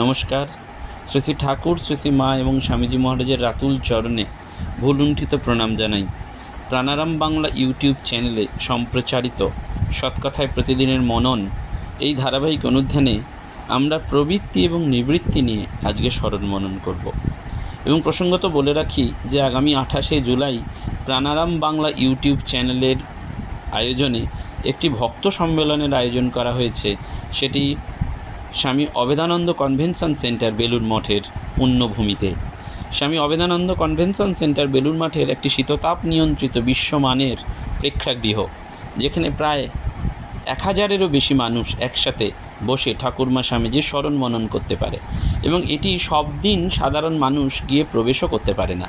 নমস্কার। শ্রী শ্রী ঠাকুর, শ্রী শ্রী মা এবং স্বামীজি মহারাজের রাতুল চরণে ভুলুণ্ঠিত প্রণাম জানাই। প্রাণারাম বাংলা ইউটিউব চ্যানেলে সম্প্রচারিত সৎকথায় প্রতিদিনের মনন এই ধারাবাহিক অনুধ্যানে আমরা প্রবৃত্তি এবং নিবৃত্তি নিয়ে আজকে স্মরণ মনন করব এবং প্রসঙ্গত বলে রাখি যে আগামী আঠাশে জুলাই প্রাণারাম বাংলা ইউটিউব চ্যানেলের আয়োজনে একটি ভক্ত সম্মেলনের আয়োজন করা হয়েছে। সেটি স্বামী অবেদানন্দ কনভেনশন সেন্টার বেলুর মঠের পুণ্যভূমিতে। স্বামী অবেদানন্দ কনভেনশন সেন্টার বেলুর মঠের একটি শীততাপ নিয়ন্ত্রিত বিশ্বমানের প্রেক্ষাগৃহ, যেখানে প্রায় এক হাজারেরও বেশি মানুষ একসাথে বসে ঠাকুরমা স্বামীজির স্মরণ মনন করতে পারে এবং এটি সব দিন সাধারণ মানুষ গিয়ে প্রবেশও করতে পারে না।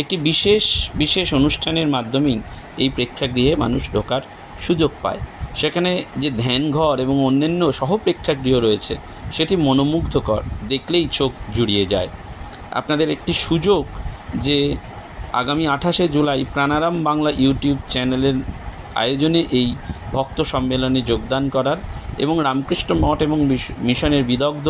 একটি বিশেষ বিশেষ অনুষ্ঠানের মাধ্যমেই এই প্রেক্ষাগৃহে মানুষ ঢোকার সুযোগ পায়। সেখানে যে ধ্যানঘর এবং অন্যান্য সহ প্রেক্ষাগৃহ রয়েছে, সেটি মনোমুগ্ধকর, দেখলেই চোখ জুড়িয়ে যায়। আপনাদের একটি সুযোগ যে আগামী আঠাশে জুলাই প্রাণারাম বাংলা ইউটিউব চ্যানেলের আয়োজনে এই ভক্ত সম্মেলনে যোগদান করার এবং রামকৃষ্ণ মঠ এবং মিশনের বিদগ্ধ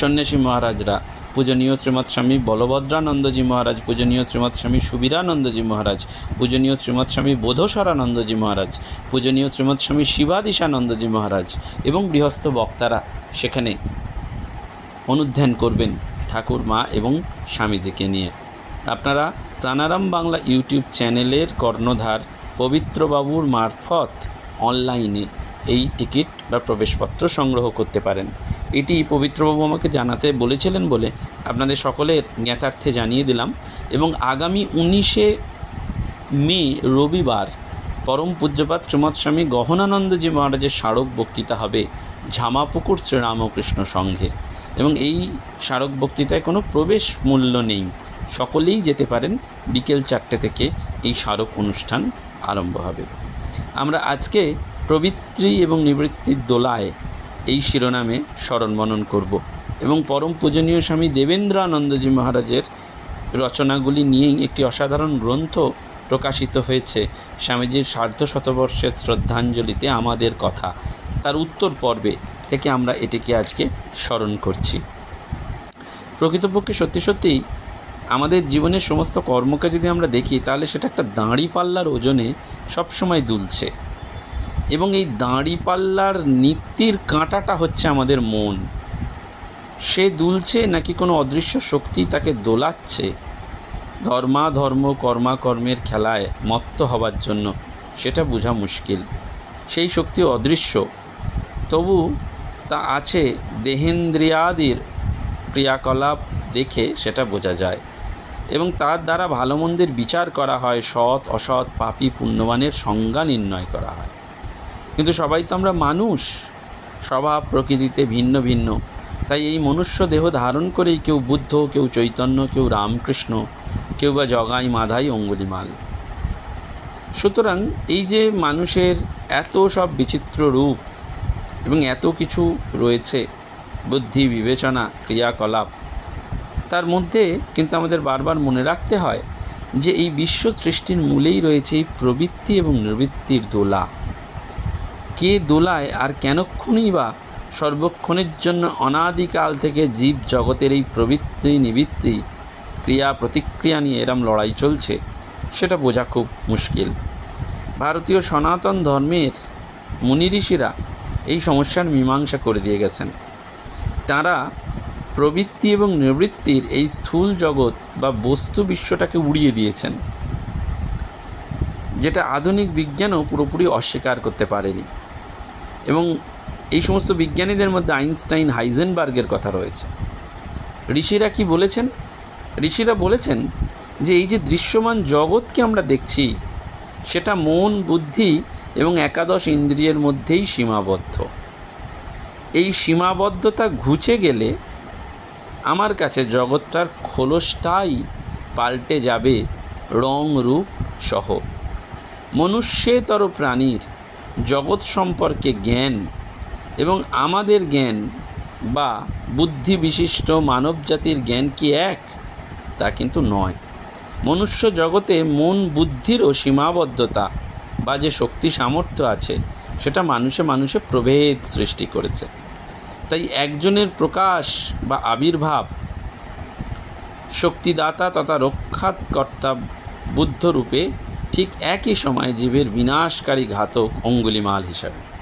সন্ন্যাসী মহারাজরা পূজনীয় শ্রীমৎ স্বামী বলভদ্রানন্দজি মহারাজ, পূজনীয় শ্রীমৎ স্বামী সুবীরানন্দজি মহারাজ, পূজনীয় শ্রীমৎ স্বামী বোধসরানন্দজি মহারাজ, পূজনীয় শ্রীমৎ স্বামী শিবাদিশানন্দজি মহারাজ এবং গৃহস্থ বক্তারা সেখানে অনুধ্যান করবেন ঠাকুর, মা এবং স্বামীজিকে নিয়ে। আপনারা প্রাণারাম বাংলা ইউটিউব চ্যানেলের কর্ণধার পবিত্রবাবুর মারফত অনলাইনে এই টিকিট বা প্রবেশপত্র সংগ্রহ করতে পারেন। এটি পবিত্রবাবু আমাকে জানাতে বলেছিলেন বলে আপনাদের সকলের জ্ঞাতার্থে জানিয়ে দিলাম এবং আগামী উনিশে মে রবিবার পরম পূজ্যপাত শ্রীমৎ স্বামী গহনানন্দজি মহারাজের স্মারক বক্তৃতা হবে ঝামাপুকুর শ্রীরামকৃষ্ণ সংঘে। এবং এই স্মারক বক্তৃতায় কোনো প্রবেশ মূল্য নেই। সকলেই যেতে পারেন, বিকেল চারটে থেকে এই স্মারক অনুষ্ঠান আরম্ভ হবে। আমরা আজকে প্রবৃত্তি এবং নিবৃত্তির দোলায় এই শিরোনামে স্মরণ মনন করব। এবং পরম পূজনীয় স্বামী দেবেন্দ্রানন্দজি মহারাজের রচনাগুলি নিয়েই একটি অসাধারণ গ্রন্থ প্রকাশিত হয়েছে। স্বামীজির সার্ধ শতবর্ষের শ্রদ্ধাঞ্জলিতে আমাদের কথা। তার উত্তর পর্বে থেকে আমরা এটিকে আজকে স্মরণ করছি। প্রকৃতপক্ষে সত্যি সত্যিই আমাদের জীবনের সমস্ত কর্মকে যদি আমরা দেখি, তাহলে সেটা একটা দাঁড়ি পাল্লার ওজনে সবসময় দুলছে। এবং এই দাঁড়ি পাল্লার নিত্যির কাঁটাটা হচ্ছে আমাদের মন। সে দুলছে নাকি কোনো অদৃশ্য শক্তি তাকে দোলাচ্ছে? ধর্মা ধর্ম কর্মাকর্মের খেলায় মত্ত হবার জন্য সেটা বোঝা মুশকিল। সেই শক্তি অদৃশ্য। তবু তা আছে দেহেন্দ্রিয়াদির ক্রিয়াকলাপ দেখে সেটা বোঝা যায়। এবং তার দ্বারা ভালো মন্দের বিচার করা হয়, সৎ, অসৎ, পাপী, পুণ্যবানের সংজ্ঞা নির্ণয় করা হয়। কিন্তু সবাই তো আমরা মানুষ। স্বভাব প্রকৃতিতে ভিন্ন ভিন্ন। তাই এই মনুষ্য দেহ ধারণ করেই কেউ বুদ্ধ, কেউ চৈতন্য, কেউ রামকৃষ্ণ, কেউ বা জগাই মাধাই অঙ্গুলিমাল। সুতরাং এই যে মানুষের এত সব বিচিত্র রূপ এবং এত কিছু রয়েছে, বুদ্ধি, বিবেচনা, ক্রিয়াকলাপ, তার মধ্যে কিন্তু আমাদের বারবার মনে রাখতে হয় যে এই বিশ্ব সৃষ্টির মূলেই রয়েছে এই প্রবৃত্তি এবং নিবৃত্তির দোলা। কে দোলায় আর কেনক্ষণই বা সর্বক্ষণের জন্য অনাদিকাল থেকে জীব জগতের এই প্রবৃত্তি নিবৃত্তি, ক্রিয়া প্রতিক্রিয়া নিয়ে এরম লড়াই চলছে, সেটা বোঝা খুব মুশকিল। ভারতীয় সনাতন ধর্মের মুনি ঋষিরা এই সমস্যার মীমাংসা করে দিয়ে গেছেন। তারা প্রবৃত্তি এবং নিবৃত্তির এই স্থূল জগৎ বা বস্তু বিশ্বটাকে উড়িয়ে দিয়েছেন, যেটা আধুনিক বিজ্ঞানও পুরোপুরি অস্বীকার করতে পারেনি। এবং এই সমস্ত বিজ্ঞানীদের মধ্যে আইনস্টাইন, হাইজেনবার্গের কথা রয়েছে। ঋষিরা কি বলেছেন? ঋষিরা বলেছেন যে এই যে দৃশ্যমান জগৎকে আমরা দেখছি, সেটা মন, বুদ্ধি এবং একাদশ ইন্দ্রিয়ের মধ্যেই সীমাবদ্ধ। এই সীমাবদ্ধতা ঘুচে গেলে আমার কাছে জগৎটার খোলসটাই পাল্টে যাবে রং, রূপ সহ। মনুষ্যেতর প্রাণীর জগৎ সম্পর্কে জ্ঞান এবং আমাদের জ্ঞান বা বুদ্ধি বিশিষ্ট মানবজাতির জ্ঞান কি এক? তা কিন্তু নয়। মনুষ্য জগতে মন বুদ্ধিরও সীমাবদ্ধতা বা যে শক্তি সামর্থ্য আছে, সেটা মানুষে মানুষে প্রভেদ সৃষ্টি করেছে। তাই একজনের প্রকাশ বা আবির্ভাব, শক্তিদাতা তথা রক্ষাকর্তা বুদ্ধরূপে ঠিক একই সময় জীবের বিনাশকারী ঘাতক অঙ্গুলিমাল হিসাবে।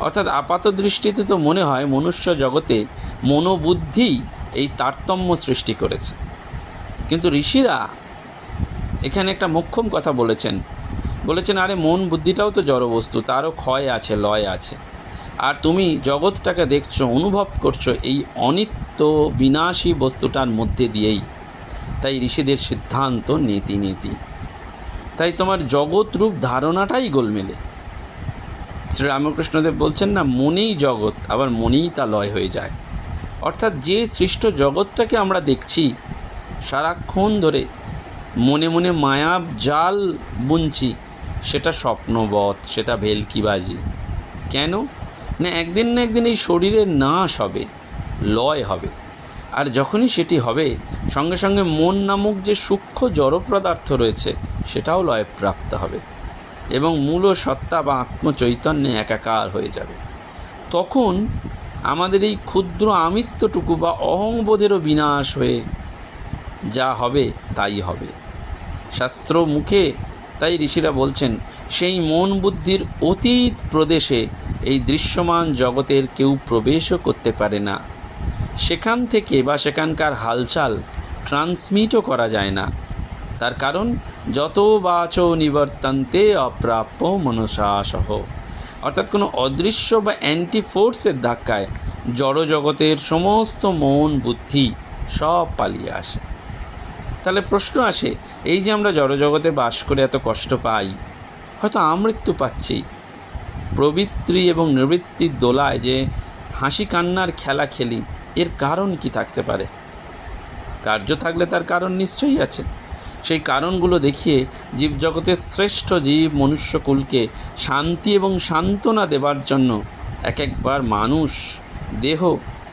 অর্থাৎ আপাত দৃষ্টিতে তো মনে হয় মনুষ্য জগতে মনোবুদ্ধি এই তারতম্য সৃষ্টি করেছে। কিন্তু ঋষিরা এখানে একটা মোক্ষম কথা বলেছেন। বলেছেন, আরে, মন বুদ্ধিটাও তো জড়বস্তু তারও ক্ষয় আছে, লয় আছে। আর তুমি জগৎটাকে দেখছ, অনুভব করছ এই অনিত্য বিনাশী বস্তুটার মধ্যে দিয়েই। তাই ঋষিদের সিদ্ধান্ত নীতি নীতি তাই তোমার জগৎ রূপ ধারণাটাই গোলমেলে। শ্রীরামকৃষ্ণদেব বলছেন, না, মনেই জগৎ, আবার মনেই তা লয় হয়ে যায়। অর্থাৎ যে সৃষ্ট জগৎটাকে আমরা দেখছি, সারাক্ষণ ধরে মনে মনে মায়াব জাল বুনছি, সেটা স্বপ্নবৎ সেটা ভেলকিবাজি। কেন? না, একদিন না একদিন এই শরীরের নাশ হবে, লয় হবে। আর যখনই সেটি হবে সঙ্গে সঙ্গে মন নামক যে সূক্ষ্ম জড় পদার্থ রয়েছে, সেটাও লয় প্রাপ্ত হবে এবং মূল সত্তা বা আত্মচৈতন্যে একাকার হয়ে যাবে। তখন আমাদের এই ক্ষুদ্র আমিত্বটুকু বা অহংবোধেরও বিনাশ হয়ে যা হবে, তাই হবে। শাস্ত্র মুখে তাই ঋষিরা বলছেন, সেই মন বুদ্ধির অতীত প্রদেশে এই দৃশ্যমান জগতের কেউ প্রবেশও করতে পারে না। সেখান থেকে বা সেখানকার হালচাল ট্রান্সমিটও করা যায় না। তার কারণ, যত বাচ নিবর্তান্তে অপ্রাপ্য মনসাসহ। অর্থাৎ কোনো অদৃশ্য বা অ্যান্টি ফোর্সের ধাক্কায় জড় জগতের সমস্ত মন বুদ্ধি সব পালিয়ে আসে। তাহলে প্রশ্ন আসে, এই যে আমরা জড়জগতে বাস করে এত কষ্ট পাই, হয়তো আমৃত্যু পাচ্ছি। প্রবৃত্তি এবং নিবৃত্তির দোলায় যে হাসি কান্নার খেলা খেলি, এর কারণ কি থাকতে পারে? কার্য থাকলে তার কারণ নিশ্চয়ই আছে। সেই কারণগুলো দেখিয়ে জীবজগতের শ্রেষ্ঠ জীব মনুষ্যকুলকে শান্তি এবং সান্ত্বনা দেবার জন্য এক একবার মানুষ দেহ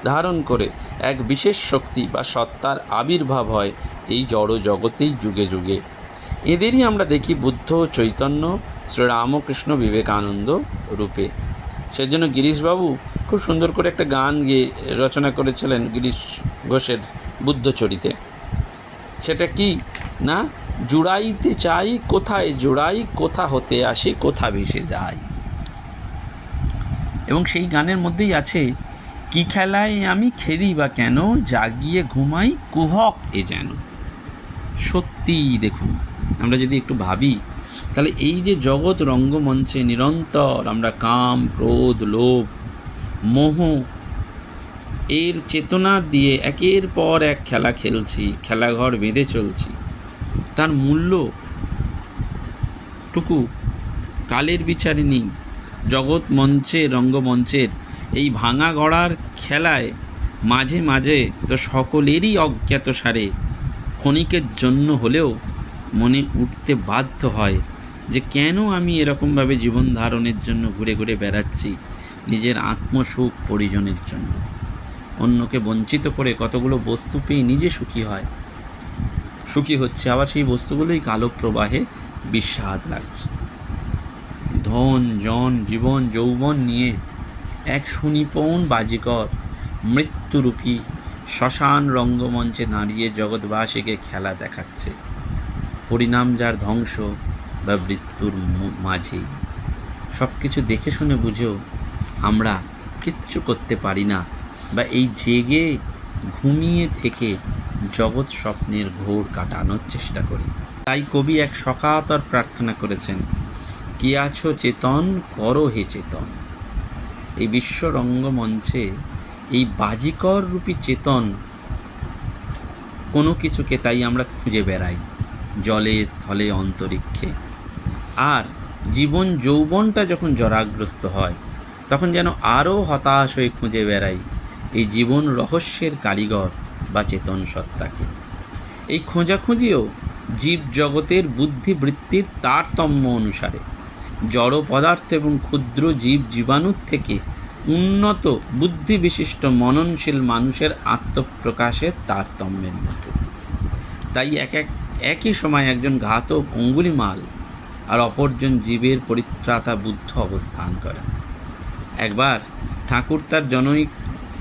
ধারণ করে এক বিশেষ শক্তি বা সত্তার আবির্ভাব হয় এই জড় জগতেই যুগে যুগে। এদেরই আমরা দেখি বুদ্ধ, চৈতন্য, শ্রীরামকৃষ্ণ বিবেকানন্দ রূপে। সেজন্য গিরিশবাবু খুব সুন্দর করে একটা গান গিয়ে রচনা করেছিলেন গিরিশ ঘোষের বুদ্ধচরিতে। সেটা কি? না? জুড়াইতে চাই কোথায় জুড়াই, কোথা হতে আসি, কোথা ভেসে যাই এবং সেই গানের মধ্যেই আছে, কি খেলায় আমি খেলি বা কেন? জাগিয়ে ঘুমাই, কুহক এ যেন। সত্যিই দেখুন, আমরা যদি একটু ভাবি, তাহলে এই যে জগৎ রঙ্গমঞ্চে নিরন্তর আমরা কাম, ক্রোধ, লোভ, মোহ এর চেতনা দিয়ে একের পর এক খেলা খেলছি, খেলাঘর বেঁধে চলছি। তার মূল্য টুকু, কালের বিচারে নেই। জগৎ মঞ্চে, রঙ্গমঞ্চের এই ভাঙা গড়ার খেলায় মাঝে মাঝে তো সকলেরই অজ্ঞাত সারে। ক্ষণিকের জন্য হলেও মনে উঠতে বাধ্য হয় যে কেন আমি এরকমভাবে জীবন ধারণের জন্য ঘুরে ঘুরে বেড়াচ্ছি নিজের আত্মসুখ পরিজনের জন্য। অন্যকে বঞ্চিত করে কতগুলো বস্তু পেয়ে নিজে সুখী হয়। সুখী হচ্ছে আবার সেই বস্তুগুলোই কালো প্রবাহে বিস্বাদ লাগছে। ধন, জন, জীবন, যৌবন নিয়ে এক সুনিপন বাজিকর, মৃত্যুরূপী, শ্মশান রঙ্গমঞ্চে দাঁড়িয়ে জগৎবাসীকে খেলা দেখাচ্ছে। পরিণাম যার ধ্বংস বা মৃত্যুর মাঝেই। সব কিছু দেখে শুনে বুঝেও আমরা কিচ্ছু করতে পারি না। বা এই জেগে ঘুমিয়ে থেকে জগৎ স্বপ্নের ঘোর কাটানোর চেষ্টা করি। তাই কবি এক সকাতর প্রার্থনা করেছেন, কে আছো চেতন, করো হে চেতন। এই বিশ্ব রঙ্গমঞ্চে এই বাজিকর রূপী চেতন কোনো কিছুকে তাই আমরা খুঁজে বেড়াই, জলে, স্থলে, অন্তরিক্ষে। আর জীবন যৌবনটা যখন জরাগ্রস্ত হয়, তখন যেন আরও হতাশ হয়ে খুঁজে বেড়াই এই জীবন রহস্যের কারিগর বা চেতন সত্তাকে। এই খোঁজাখুঁজিও জীব জগতের বুদ্ধিবৃত্তির তারতম্য অনুসারে। জড় পদার্থ এবং ক্ষুদ্র জীব জীবাণুর থেকে উন্নত বুদ্ধি বিশিষ্ট মননশীল মানুষের আত্মপ্রকাশের তারতম্যের মধ্যে। তাই এক এক, একই সময় একজন ঘাতক অঙ্গুলিমাল আর অপরজন জীবের পরিত্রাতা বুদ্ধ অবস্থান করেন। একবার ঠাকুর তার জনৈক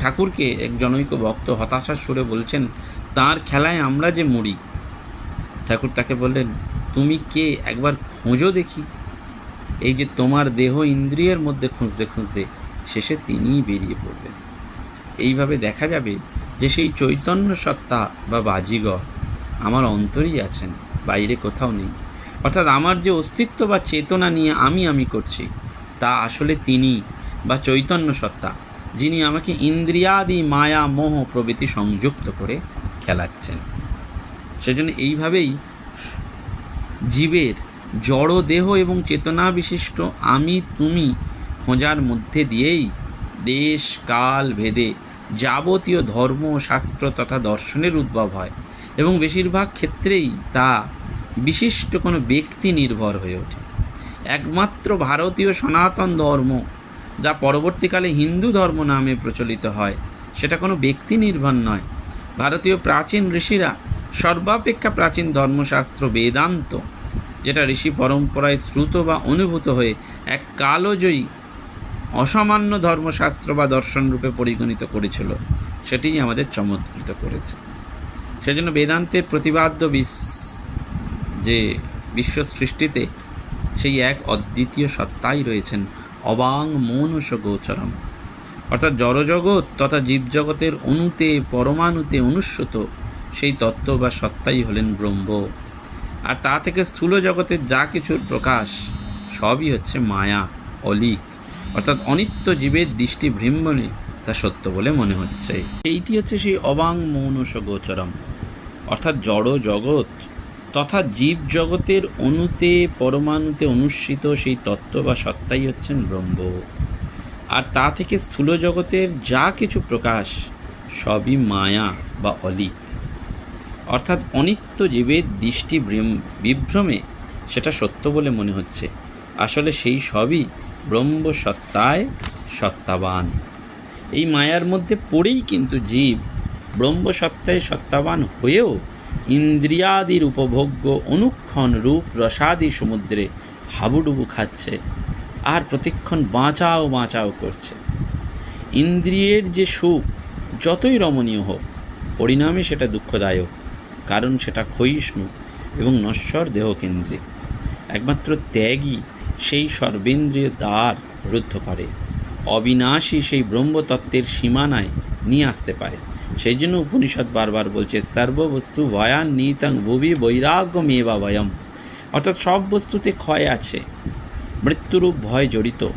ঠাকুরকে এক জনৈক ভক্ত হতাশার সুরে বলছেন, তার খেলায় আমরা যে মরি ঠাকুর তাকে বললেন, তুমি কে? একবার খোঁজো দেখি। এই যে তোমার দেহ ইন্দ্রিয়ের মধ্যে খুঁজতে খুঁজতে শেষে তিনিই বেরিয়ে পড়বেন। এইভাবে দেখা যাবে যে সেই চৈতন্য সত্তা বা বাজিগর আমার অন্তরেই আছেন, বাইরে কোথাও নেই। অর্থাৎ আমার যে অস্তিত্ব বা চেতনা নিয়ে আমি আমি করছি, তা আসলে তিনি বা চৈতন্য সত্তা। যিনি আমাকে ইন্দ্রিয়াদি মায়া মোহ প্রভৃতি সংযুক্ত করে খেলাচ্ছেন। সেজন্য এইভাবেই জীবের জড় দেহ এবং চেতনা বিশিষ্ট আমি, তুমি খোঁজার মধ্যে দিয়েই দেশ, কাল, ভেদে যাবতীয় ধর্ম, শাস্ত্র তথা দর্শনের উদ্ভব হয় এবং বেশিরভাগ ক্ষেত্রেই তা বিশিষ্ট কোনো ব্যক্তি নির্ভর হয়ে ওঠে। একমাত্র ভারতীয় সনাতন ধর্ম যা পরবর্তীকালে হিন্দু ধর্ম নামে প্রচলিত হয়। সেটা কোনো ব্যক্তি নির্ভর নয়। ভারতীয় প্রাচীন ঋষিরা সর্বাপেক্ষা প্রাচীন ধর্মশাস্ত্র বেদান্ত, যেটা ঋষি পরম্পরায় শ্রুত বা অনুভূত হয়ে এক কালজয়ী অসামান্য ধর্মশাস্ত্র বা দর্শন রূপে পরিগণিত করেছিল, সেটিই আমাদের চমৎকৃত করেছে। সেজন্য বেদান্তের প্রতিবাদ্য বিশ যে বিশ্ব সৃষ্টিতে সেই এক অদ্বিতীয় সত্তাই রয়েছেন। অবাং মৌনস গোচরম অর্থাৎ জড়জগৎ তথা জীবজগতের অণুতে পরমাণুতে অনুস্যত সেই তত্ত্ব বা সত্তাই হলেন ব্রহ্ম। আর তা থেকে স্থূল জগতের যা কিছুর প্রকাশ, সবই হচ্ছে মায়া, অলিক। অর্থাৎ অনিত্য জীবের দৃষ্টি ভৃম্বনে তা সত্য বলে মনে হচ্ছে। এইটি হচ্ছে সেই অবাং মৌনস গোচরম অর্থাৎ জড় জগৎ তথা জীব জগতের অণুতে, পরমাণুতে অনুষ্ঠিত সেই তত্ত্ব বা সত্তাই হচ্ছেন ব্রহ্ম। আর তা থেকে স্থূল জগতের যা কিছু প্রকাশ, সবই মায়া বা অলিক। অর্থাৎ অনিত্য জীবের দৃষ্টি ভ্রম- বিভ্রমে সেটা সত্য বলে মনে হচ্ছে। আসলে সেই সবই ব্রহ্ম সত্তায় সত্তাবান। এই মায়ার মধ্যে পড়েই কিন্তু জীব ব্রহ্ম সত্তায় সত্তাবান হয়েও ইন্দ্রিয়াদির উপভোগ্য অনুক্ষণ রূপ রসাদি সমুদ্রে হাবুডুবু খাচ্ছে আর প্রতিক্ষণ বাঁচাও বাঁচাও করছে। ইন্দ্রিয়ের যে সুখ, যতই রমণীয় হোক পরিণামে সেটা দুঃখদায়ক, কারণ সেটা ক্ষয়িষ্ণু এবং নশ্বর দেহকেন্দ্রিক। একমাত্র ত্যাগই সেই সর্বেন্দ্রিয় দ্বার রুদ্ধ করে। অবিনাশী সেই ব্রহ্মতত্ত্বের সীমানায় নিয়ে আসতে পারে। সেই জন্য উপনিষদ বারবার বলছে, সর্ববস্তু ভয়ান নিতং ভুবি বৈরাগ্যমেবা ভয়ম। অর্থাৎ সব বস্তুতে ক্ষয় আছে, মৃত্যুরূপ ভয় জড়িত।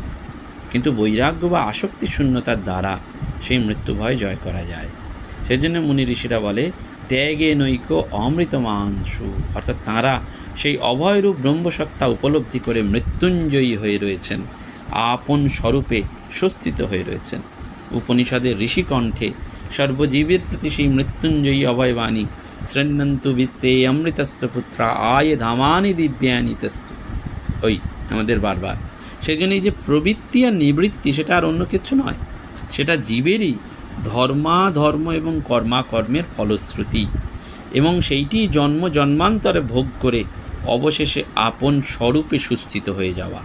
কিন্তু বৈরাগ্য বা আসক্তি শূন্যতার দ্বারা সেই মৃত্যু ভয় জয় করা যায়। সেই জন্য মুনি ঋষিরা বলে, ত্যাগে নৈক অমৃতমাংশু অর্থাৎ তাঁরা সেই অভয়রূপ ব্রহ্মসত্তা উপলব্ধি করে মৃত্যুঞ্জয়ী হয়ে রয়েছেন, আপন স্বরূপে স্বস্তিত হয়ে রয়েছেন। উপনিষদের ঋষিকণ্ঠে সর্বজীবের প্রতি সেই মৃত্যুঞ্জয়ী অভয়বাণী। শৃণ্বন্তু বিশ্বে অমৃতস্য পুত্রা, আয় ধামানি দিব্যানি তস্তু। ওই, আমাদের বারবার। সেই জন্য এই যে প্রবৃত্তি আর নিবৃত্তি, সেটা আর অন্য কিছু নয়। সেটা জীবেরই ধর্মা, ধর্ম এবং কর্মাকর্মের ফলশ্রুতি। এবং সেইটি জন্ম জন্মান্তরে ভোগ করে অবশেষে আপন স্বরূপে সুস্থিত হয়ে যাওয়া।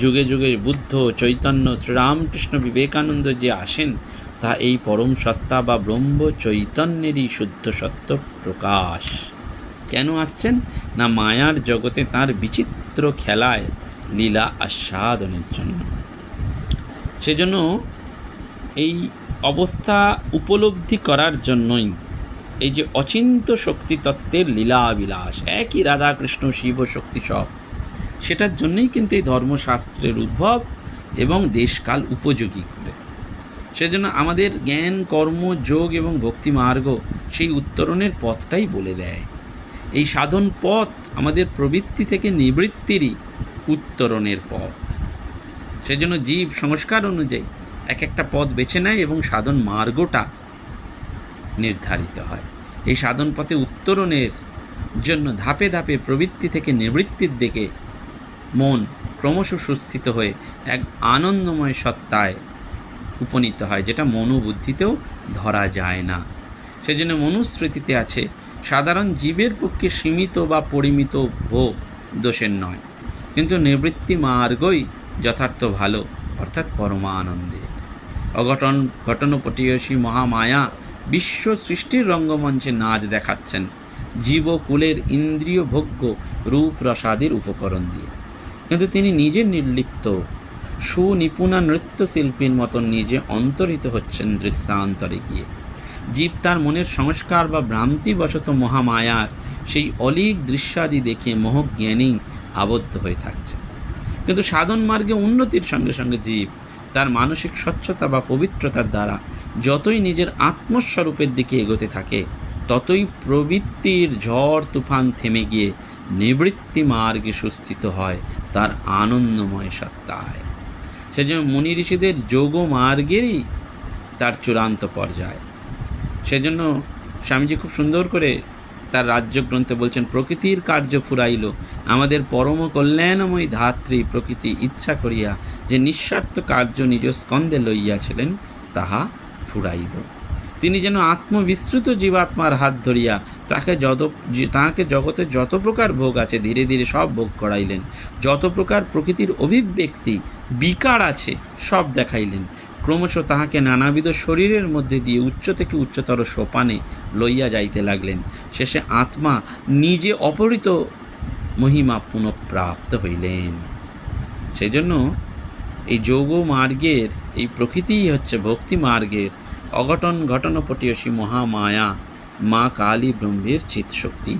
যুগে যুগে বুদ্ধ চৈতন্য শ্রীরামকৃষ্ণ বিবেকানন্দ যে আসেন তা এই পরম সত্তা বা ব্রহ্ম চৈতন্যেরই শুদ্ধ সত্য প্রকাশ। কেন আসছেন? না মায়ার জগতে তার বিচিত্র খেলায় লীলা আস্বাদনের জন্য। সেজন্য এই অবস্থা উপলব্ধি করার জন্যই এই যে অচিন্ত শক্তিতত্ত্বের লীলা বিলাস একই রাধাকৃষ্ণ শিব শক্তি সব, সেটার জন্যই কিন্তু এই ধর্মশাস্ত্রের উদ্ভব এবং দেশকাল উপযোগী করে। সেজন্য আমাদের জ্ঞান, কর্ম, যোগ এবং ভক্তি মার্গ সেই উত্তরণের পথটাই বলে দেয়। এই সাধন পথ আমাদের প্রবৃত্তি থেকে নিবৃত্তিরই উত্তরণের পথ। সেজন্য জীব সংস্কার অনুযায়ী এক একটা পথ বেছে নেয় এবং সাধন মার্গটা নির্ধারিত হয়। এই সাধন পথে উত্তরণের জন্য ধাপে ধাপে প্রবৃত্তি থেকে নিবৃত্তির দিকে মন ক্রমশ সুস্থিত হয়ে এক আনন্দময় সত্তায় উপনীত হয়, যেটা মনোবুদ্ধিতেও ধরা যায় না। সেজন্য মনুস্মৃতিতে আছে, সাধারণ জীবের পক্ষে সীমিত বা পরিমিত ভোগ দোষের নয়, কিন্তু নিবৃত্তি মার্গই যথার্থ ভালো, অর্থাৎ পরমানন্দে। অঘটন ঘটনপটীয়সী মহামায়া বিশ্ব সৃষ্টির রঙ্গমঞ্চে নাচ দেখাচ্ছেন জীবকুলের ইন্দ্রিয় ভোগ্য রূপ রসাদির উপকরণ দিয়ে। কিন্তু তিনি নিজে নির্লিপ্ত সুনিপুণা নৃত্যশিল্পীর মতন নিজে অন্তরিত হচ্ছেন দৃশ্যান্তরে গিয়ে। জীব তার মনের সংস্কার বা ভ্রান্তিবশত মহামায়ার সেই অলিক দৃশ্যাদি দেখে মোহজ্ঞানেই আবদ্ধ হয়ে থাকছে। কিন্তু সাধন মার্গে উন্নতির সঙ্গে সঙ্গে জীব তার মানসিক স্বচ্ছতা বা পবিত্রতার দ্বারা যতই নিজের আত্মস্বরূপের দিকে এগোতে থাকে, ততই প্রবৃত্তির ঝড় তুফান থেমে গিয়ে নিবৃত্তি মার্গে সুস্থিত হয় তার আনন্দময় সত্তায়। সেজন্য মুনি ঋষিদের যোগ মার্গেরই তার চূড়ান্ত পর্যায়। সেজন্য স্বামীজি খুব সুন্দর করে তার রাজ্য গ্রন্থে বলছেন, প্রকৃতির কার্য ফুরাইল, আমাদের পরম কল্যাণময় ধাত্রী প্রকৃতি ইচ্ছা করিয়া যে নিঃস্বার্থ কার্য নিজ স্কন্দে লইয়াছিলেন, তাহা ফুরাইল। তিনি যেন আত্মবিস্মৃত জীবাত্মার হাত ধরিয়া তাকে যত তাহাকে জগতে যত প্রকার ভোগ আছে, ধীরে ধীরে সব ভোগ করাইলেন। যত প্রকার প্রকৃতির অভিব্যক্তি বিকার আছে, সব দেখাইলেন। ক্রমশ তাহাকে নানাবিধ শরীরের মধ্যে দিয়ে উচ্চ থেকে উচ্চতর সোপানে লইয়া যাইতে লাগলেন। শেষে আত্মা নিজে অপহৃত মহিমা পুনঃপ্রাপ্ত হইলেন। সেই জন্য এই যোগ মার্গের, এই প্রকৃতিই হচ্ছে ভক্তি মার্গের অঘটন ঘটনপটীয়সী মহামায়া, মা কালী ব্রহ্মের চিৎশক্তি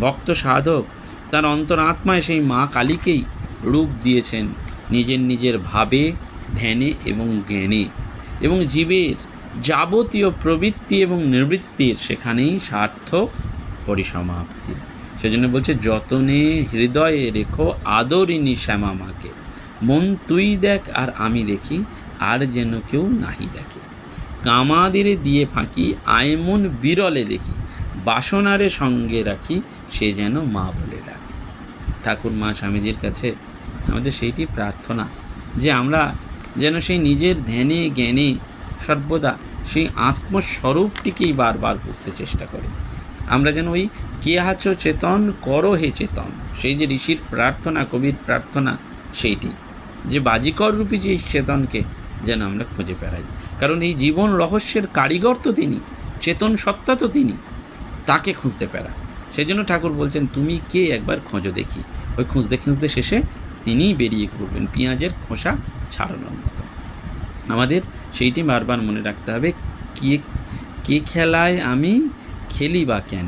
ভক্ত সাধক তার অন্তরাত্মায় সেই মা কালীকেই রূপ দিয়েছেন। নিজের নিজের ভাবে, ধ্যানে এবং জ্ঞানে। এবং জীবের যাবতীয় প্রবৃত্তি এবং নিবৃত্তির সেখানেই সার্থক পরিসমাপ্তি। সেজন্য বলছে, যতনে হৃদয়ে রেখো আদরিনী শ্যামা মাকে, মন তুই দেখ আর আমি দেখি, আর যেন কেউ নাহি দেখে। কামাদের দিয়ে ফাঁকি, আয়মন বিরলে দেখি, বাসনারে সঙ্গে রাখি, সে যেন মা বলে ডাকে। ঠাকুর মা স্বামীজির কাছে আমাদের সেইটি প্রার্থনা যে আমরা যেন সেই নিজের ধ্যানে, জ্ঞানে সর্বদা সেই আত্মস্বরূপটিকেই বারবার বুঝতে চেষ্টা করি। আমরা যেন ওই কে আছো চেতন করো হে চেতন, সেই যে ঋষির প্রার্থনা, কবির প্রার্থনা, সেইটি, যে বাজিকর রূপী যে চেতনকে যেন আমরা খুঁজে বেড়াই কারণ এই জীবন রহস্যের কারিগর তো তিনি, চেতন সত্তা তো তিনি, তাকে খুঁজতে পেরা। সেই জন্য ঠাকুর বলছেন, তুমি কে? একবার খোঁজো দেখি। ওই খুঁজতে খুঁজতে শেষে তিনিই বেরিয়ে পড়বেন পেঁয়াজের খোসা ছাড়ানোর মতো। আমাদের সেইটি বারবার মনে রাখতে হবে, কে কে খেলায় আমি খেলি বা কেন?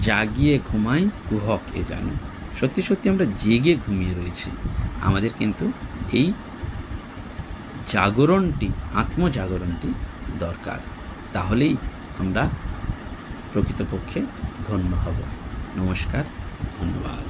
জাগিয়ে ঘুমাই কুহক এ জানো। সত্যি সত্যি আমরা জেগে ঘুমিয়ে রয়েছি। আমাদের কিন্তু এই জাগরণটি, আত্মজাগরণটি দরকার। তাহলেই আমরা প্রকৃতপক্ষে ধন্য হব। নমস্কার, ধন্যবাদ।